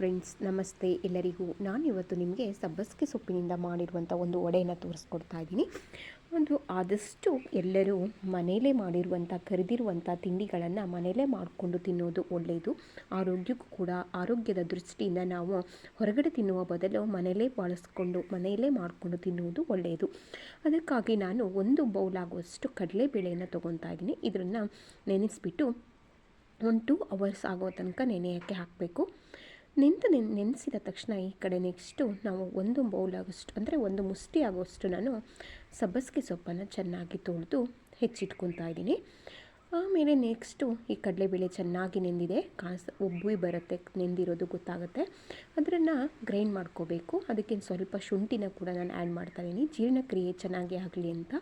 Friends ನಮಸ್ತೆ. ಎಲ್ಲರಿಗೂ ನಾನಿವತ್ತು ನಿಮಗೆ ಸಬ್ಬಸ್ಗೆ ಸೊಪ್ಪಿನಿಂದ ಮಾಡಿರುವಂಥ ಒಂದು ವಡೆಯನ್ನು ತೋರಿಸ್ಕೊಡ್ತಾ ಇದ್ದೀನಿ. ಒಂದು ಆದಷ್ಟು ಎಲ್ಲರೂ ಮನೆಯಲ್ಲೇ ಮಾಡಿರುವಂಥ ಕರೆದಿರುವಂಥ ತಿಂಡಿಗಳನ್ನು ಮನೆಯಲ್ಲೇ ಮಾಡಿಕೊಂಡು ತಿನ್ನೋದು ಒಳ್ಳೆಯದು ಆರೋಗ್ಯಕ್ಕೂ ಕೂಡ, ಆರೋಗ್ಯದ ದೃಷ್ಟಿಯಿಂದ ನಾವು ಹೊರಗಡೆ ತಿನ್ನುವ ಬದಲು ಮನೆಯಲ್ಲೇ ಬಳಸ್ಕೊಂಡು ಮನೆಯಲ್ಲೇ ಮಾಡಿಕೊಂಡು ತಿನ್ನುವುದು ಒಳ್ಳೆಯದು ಅದಕ್ಕಾಗಿ ನಾನು ಒಂದು ಬೌಲ್ ಆಗುವಷ್ಟು ಕಡಲೆಬೇಳೆಯನ್ನು ತೊಗೊತಾ ಇದ್ದೀನಿ. ಇದನ್ನು ನೆನೆಸಿಬಿಟ್ಟು ಒಂದು ಟೂ ಅವರ್ಸ್ ಆಗೋ ತನಕ ನೆನೆಯೋಕ್ಕೆ ಹಾಕಬೇಕು. ನೆಂತು ನೆನ್, ನೆನೆಸಿದ ತಕ್ಷಣ ಈ ಕಡೆ ನೆಕ್ಸ್ಟು ನಾವು ಒಂದು ಬೌಲ್ ಆಗೋಷ್ಟು, ಅಂದರೆ ಒಂದು ಮುಷ್ಟಿ ಆಗೋಷ್ಟು ನಾನು ಸಬ್ಬಸಿಗೆ ಸೊಪ್ಪನ್ನು ಚೆನ್ನಾಗಿ ತೊಳೆದು ಹೆಚ್ಚಿಟ್ಕೊತಾ ಇದ್ದೀನಿ. ಆಮೇಲೆ ನೆಕ್ಸ್ಟು ಈ ಕಡಲೆಬೇಳೆ ಚೆನ್ನಾಗಿ ನೆಂದಿದೆ. ಕಾಸ, ಉಬ್ಬಿ ಬರುತ್ತೆ, ನೆಂದಿರೋದು ಗೊತ್ತಾಗುತ್ತೆ. ಅದನ್ನು ಗ್ರೈಂಡ್ ಮಾಡ್ಕೋಬೇಕು. ಅದಕ್ಕೆ ಸ್ವಲ್ಪ ಶುಂಠಿನ ಕೂಡ ನಾನು ಆ್ಯಡ್ ಮಾಡ್ತಾಯಿದ್ದೀನಿ ಜೀರ್ಣಕ್ರಿಯೆ ಚೆನ್ನಾಗಿ ಆಗಲಿ ಅಂತ.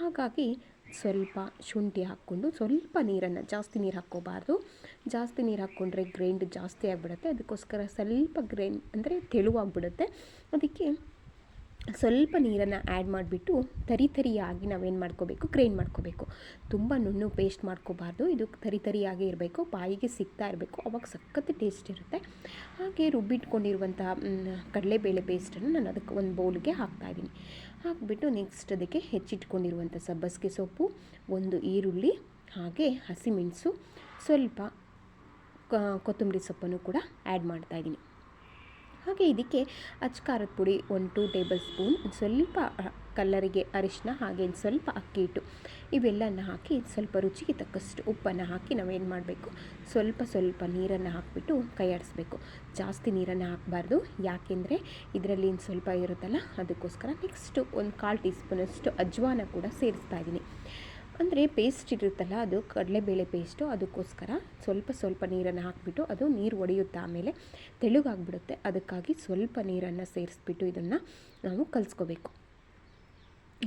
ಹಾಗಾಗಿ ಸ್ವಲ್ಪ ಶುಂಠಿ ಹಾಕ್ಕೊಂಡು ಸ್ವಲ್ಪ ನೀರನ್ನು ಜಾಸ್ತಿ ನೀರು ಹಾಕ್ಕೋಬಾರ್ದು. ಜಾಸ್ತಿ ನೀರು ಹಾಕ್ಕೊಂಡ್ರೆ ಗ್ರೈಂಡ್ ಜಾಸ್ತಿ ಆಗಿಬಿಡುತ್ತೆ. ಅದಕ್ಕೋಸ್ಕರ ಸ್ವಲ್ಪ ಗ್ರೈಂಡ್ ಅಂದರೆ ತೆಳುವಾಗಿಬಿಡುತ್ತೆ. ಅದಕ್ಕೆ ಸ್ವಲ್ಪ ನೀರನ್ನು ಆ್ಯಡ್ ಮಾಡಿಬಿಟ್ಟು ತರಿ ತರಿಯಾಗಿ ನಾವೇನು ಮಾಡ್ಕೋಬೇಕು ಗ್ರೈಂಡ್ ಮಾಡ್ಕೋಬೇಕು. ತುಂಬ ನುಣ್ಣು ಪೇಸ್ಟ್ ಮಾಡ್ಕೋಬಾರ್ದು. ಇದು ತರಿ ತರಿಯಾಗಿ ಇರಬೇಕು. ಬಾಯಿಗೆ ಸಿಗ್ತಾ ಇರಬೇಕು. ಅವಾಗ ಸಖತ್ ಟೇಸ್ಟ್ ಇರುತ್ತೆ. ಹಾಗೆ ರುಬ್ಬಿಟ್ಕೊಂಡಿರುವಂತಹ ಕಡಲೆಬೇಳೆ ಪೇಸ್ಟನ್ನು ನಾನು ಅದಕ್ಕೆ ಒಂದು ಬೌಲ್ಗೆ ಹಾಕ್ತಾಯಿದ್ದೀನಿ ಹಾಕಿಬಿಟ್ಟು ನೆಕ್ಸ್ಟ್ ಅದಕ್ಕೆ ಹೆಚ್ಚಿಟ್ಕೊಂಡಿರುವಂಥ ಸಬ್ಬಸಿಗೆ ಸೊಪ್ಪು, ಒಂದು ಈರುಳ್ಳಿ, ಹಾಗೆ ಹಸಿಮೆಣಸು, ಸ್ವಲ್ಪ ಕೊತ್ತಂಬರಿ ಸೊಪ್ಪನ್ನು ಕೂಡ ಆ್ಯಡ್ ಮಾಡ್ತಾಯಿದ್ದೀನಿ ಹಾಗೆ ಇದಕ್ಕೆ ಅಚ್ಕಾರದ ಪುಡಿ ಒನ್ ಟೂ ಟೇಬಲ್ ಸ್ಪೂನ್ ಸ್ವಲ್ಪ ಕಲ್ಲರಿಗೆ ಅರಿಶಿನ ಹಾಗೆ ಸ್ವಲ್ಪ ಅಕ್ಕಿ ಹಿಟ್ಟು. ಇವೆಲ್ಲನ ಹಾಕಿ ಸ್ವಲ್ಪ ರುಚಿಗೆ ತಕ್ಕಷ್ಟು ಉಪ್ಪನ್ನು ಹಾಕಿ ನಾವೇನು ಮಾಡಬೇಕು? ಸ್ವಲ್ಪ ಸ್ವಲ್ಪ ನೀರನ್ನು ಹಾಕಿಬಿಟ್ಟು ಕೈಯಾಡಿಸ್ಬೇಕು ಜಾಸ್ತಿ ನೀರನ್ನು ಹಾಕಬಾರ್ದು. ಯಾಕೆಂದರೆ ಇದರಲ್ಲಿ ಸ್ವಲ್ಪ ಇರುತ್ತಲ್ಲ, ಅದಕ್ಕೋಸ್ಕರ ನೆಕ್ಸ್ಟು ಒಂದು ಕಾಲು ಟೀ ಸ್ಪೂನಷ್ಟು ಅಜ್ವಾನ ಕೂಡ ಸೇರಿಸ್ತಾ ಇದ್ದೀನಿ. ಅಂದರೆ ಪೇಸ್ಟ್ ಇರುತ್ತಲ್ಲ, ಅದು ಕಡಲೆಬೇಳೆ ಪೇಸ್ಟು ಅದಕ್ಕೋಸ್ಕರ ಸ್ವಲ್ಪ ಸ್ವಲ್ಪ ನೀರನ್ನು ಹಾಕಿಬಿಟ್ಟು ಅದು ನೀರು ಒಡೆಯುತ್ತೆ ಆಮೇಲೆ ತೆಳುಗಾಗ್ಬಿಡುತ್ತೆ. ಅದಕ್ಕಾಗಿ ಸ್ವಲ್ಪ ನೀರನ್ನು ಸೇರಿಸ್ಬಿಟ್ಟು ಇದನ್ನು ನಾವು ಕಲಿಸ್ಕೋಬೇಕು.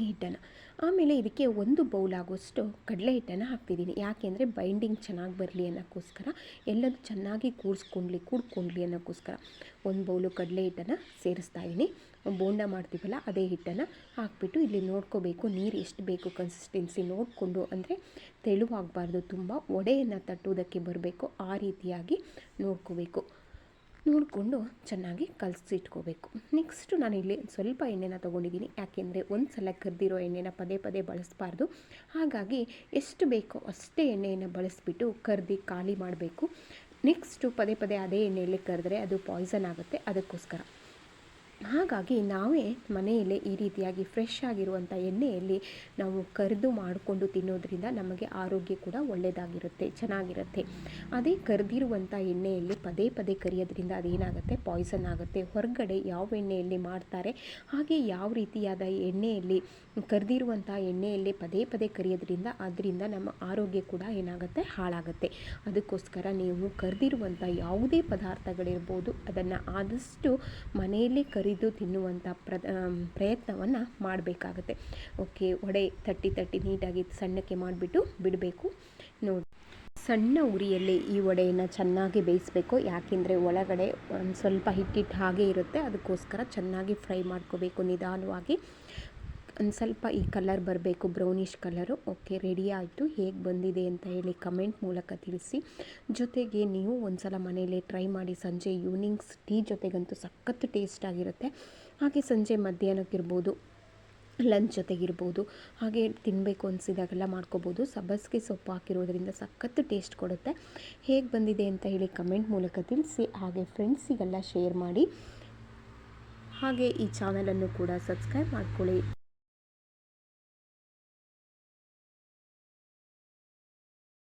ಹಿಟ್ಟನ್ನು. ಆಮೇಲೆ ಇದಕ್ಕೆ ಒಂದು ಬೌಲ್ ಆಗೋಷ್ಟು ಕಡಲೆ ಹಿಟ್ಟನ್ನು ಹಾಕ್ತಿದ್ದೀನಿ. ಯಾಕೆಂದರೆ ಬೈಂಡಿಂಗ್ ಚೆನ್ನಾಗಿ ಬರಲಿ ಅನ್ನೋಕ್ಕೋಸ್ಕರ ಎಲ್ಲದೂ ಚೆನ್ನಾಗಿ ಕೂಡಿಸ್ಕೊಂಡ್ಲಿ, ಕೂಡ್ಕೊಂಡ್ಲಿ ಅನ್ನೋಕ್ಕೋಸ್ಕರ ಒಂದು ಬೌಲು ಕಡಲೆ ಹಿಟ್ಟನ್ನು ಸೇರಿಸ್ತಾ ಇದ್ದೀನಿ ಬೋಂಡ ಮಾಡ್ತೀವಲ್ಲ, ಅದೇ ಹಿಟ್ಟನ್ನು ಹಾಕ್ಬಿಟ್ಟು ಇಲ್ಲಿ ನೋಡ್ಕೋಬೇಕು, ನೀರು ಎಷ್ಟು ಬೇಕು ಕನ್ಸಿಸ್ಟೆನ್ಸಿ ನೋಡಿಕೊಂಡು, ಅಂದರೆ ತೆಳುವಾಗಬಾರ್ದು, ತುಂಬ ಒಡೆಯನ್ನು ತಟ್ಟುವುದಕ್ಕೆ ಬರಬೇಕು, ಆ ರೀತಿಯಾಗಿ ನೋಡ್ಕೋಬೇಕು. ನೋಡಿಕೊಂಡು ಚೆನ್ನಾಗಿ ಕಲಸಿಟ್ಕೋಬೇಕು ನೆಕ್ಸ್ಟು ನಾನಿಲ್ಲಿ ಸ್ವಲ್ಪ ಎಣ್ಣೆನ ತೊಗೊಂಡಿದ್ದೀನಿ. ಯಾಕೆಂದರೆ ಒಂದು ಸಲ ಕರೆದಿರೋ ಎಣ್ಣೆನ ಪದೇ ಪದೇ ಬಳಸಬಾರ್ದು. ಹಾಗಾಗಿ ಎಷ್ಟು ಬೇಕೋ ಅಷ್ಟೇ ಎಣ್ಣೆಯನ್ನು ಬಳಸಿಬಿಟ್ಟು ಕರ್ದು ಖಾಲಿ ಮಾಡಬೇಕು. ನೆಕ್ಸ್ಟು ಪದೇ ಪದೇ ಅದೇ ಎಣ್ಣೆಯಲ್ಲಿ ಕರೆದ್ರೆ ಅದು ಪಾಯ್ಸನ್ ಆಗುತ್ತೆ. ಅದಕ್ಕೋಸ್ಕರ. ಹಾಗಾಗಿ ನಾವೇ ಮನೆಯಲ್ಲೇ ಈ ರೀತಿಯಾಗಿ ಫ್ರೆಶ್ ಆಗಿರುವಂಥ ಎಣ್ಣೆಯಲ್ಲಿ ನಾವು ಕರಿದು ಮಾಡಿಕೊಂಡು ತಿನ್ನೋದ್ರಿಂದ ನಮಗೆ ಆರೋಗ್ಯ ಕೂಡ ಒಳ್ಳೆಯದಾಗಿರುತ್ತೆ, ಚೆನ್ನಾಗಿರುತ್ತೆ. ಅದೇ ಕರೆದಿರುವಂಥ ಎಣ್ಣೆಯಲ್ಲಿ ಪದೇ ಪದೇ ಕರಿಯೋದ್ರಿಂದ ಅದೇನಾಗುತ್ತೆ? ಪಾಯ್ಸನ್ ಆಗುತ್ತೆ. ಹೊರಗಡೆ ಯಾವ ಎಣ್ಣೆಯಲ್ಲಿ ಮಾಡ್ತಾರೆ? ಹಾಗೆ ಯಾವ ರೀತಿಯಾದ ಎಣ್ಣೆಯಲ್ಲಿ ಕರೆದಿರುವಂಥ ಎಣ್ಣೆಯಲ್ಲಿ ಪದೇ ಪದೇ ಕರಿಯೋದ್ರಿಂದ ಅದರಿಂದ ನಮ್ಮ ಆರೋಗ್ಯ ಕೂಡ ಏನಾಗುತ್ತೆ? ಹಾಳಾಗುತ್ತೆ. ಅದಕ್ಕೋಸ್ಕರ ನೀವು ಕರೆದಿರುವಂಥ ಯಾವುದೇ ಪದಾರ್ಥಗಳಿರ್ಬೋದು, ಅದನ್ನು ಆದಷ್ಟು ಮನೆಯಲ್ಲೇ ಕರಿ ಇದು ತಿನ್ನುವಂಥ ಪ್ರ ಪ್ರಯತ್ನವನ್ನು ಮಾಡಬೇಕಾಗತ್ತೆ. ಓಕೆ, ವಡೆ ತಟ್ಟಿ ತಟ್ಟಿ ನೀಟಾಗಿ ಸಣ್ಣಕ್ಕೆ ಮಾಡಿಬಿಟ್ಟು ಬಿಡಬೇಕು. ನೋಡಿ, ಸಣ್ಣ ಉರಿಯಲ್ಲಿ ಈ ವಡೆಯನ್ನು ಚೆನ್ನಾಗಿ ಬೇಯಿಸಬೇಕು. ಯಾಕೆಂದರೆ ಒಳಗಡೆ ಒಂದು ಸ್ವಲ್ಪ ಹಿಟ್ಟಿಟ್ಟು ಹಾಗೆ ಇರುತ್ತೆ. ಅದಕ್ಕೋಸ್ಕರ ಚೆನ್ನಾಗಿ ಫ್ರೈ ಮಾಡ್ಕೋಬೇಕು ನಿಧಾನವಾಗಿ. ಒಂದು ಸ್ವಲ್ಪ ಈ ಕಲರ್ ಬರಬೇಕು ಬ್ರೌನಿಷ್ ಕಲರು ಓಕೆ ರೆಡಿ ಆಯಿತು. ಹೇಗೆ ಬಂದಿದೆ ಅಂತ ಹೇಳಿ ಕಮೆಂಟ್ ಮೂಲಕ ತಿಳಿಸಿ. ಜೊತೆಗೆ ನೀವು ಒಂದು ಸಲ ಮನೆಯಲ್ಲೇ ಟ್ರೈ ಮಾಡಿ ಸಂಜೆ ಈವ್ನಿಂಗ್ಸ್ ಟೀ ಜೊತೆಗಂತೂ ಸಖತ್ತು ಟೇಸ್ಟ್ ಆಗಿರುತ್ತೆ. ಹಾಗೆ ಸಂಜೆ ಮಧ್ಯಾಹ್ನಕ್ಕಿರ್ಬೋದು ಲಂಚ್ ಜೊತೆಗಿರ್ಬೋದು ಹಾಗೆ ತಿನ್ನಬೇಕು ಅನಿಸಿದಾಗೆಲ್ಲ ಮಾಡ್ಕೋಬೋದು. ಸಬ್ಬಸ್ಗೆ ಸೊಪ್ಪು ಹಾಕಿರೋದ್ರಿಂದ ಸಖತ್ತು ಟೇಸ್ಟ್ ಕೊಡುತ್ತೆ. ಹೇಗೆ ಬಂದಿದೆ ಅಂತ ಹೇಳಿ ಕಮೆಂಟ್ ಮೂಲಕ ತಿಳಿಸಿ. ಹಾಗೆ ಫ್ರೆಂಡ್ಸಿಗೆಲ್ಲ ಶೇರ್ ಮಾಡಿ. ಹಾಗೆ ಈ ಚಾನಲನ್ನು ಕೂಡ ಸಬ್ಸ್ಕ್ರೈಬ್ ಮಾಡ್ಕೊಳ್ಳಿ.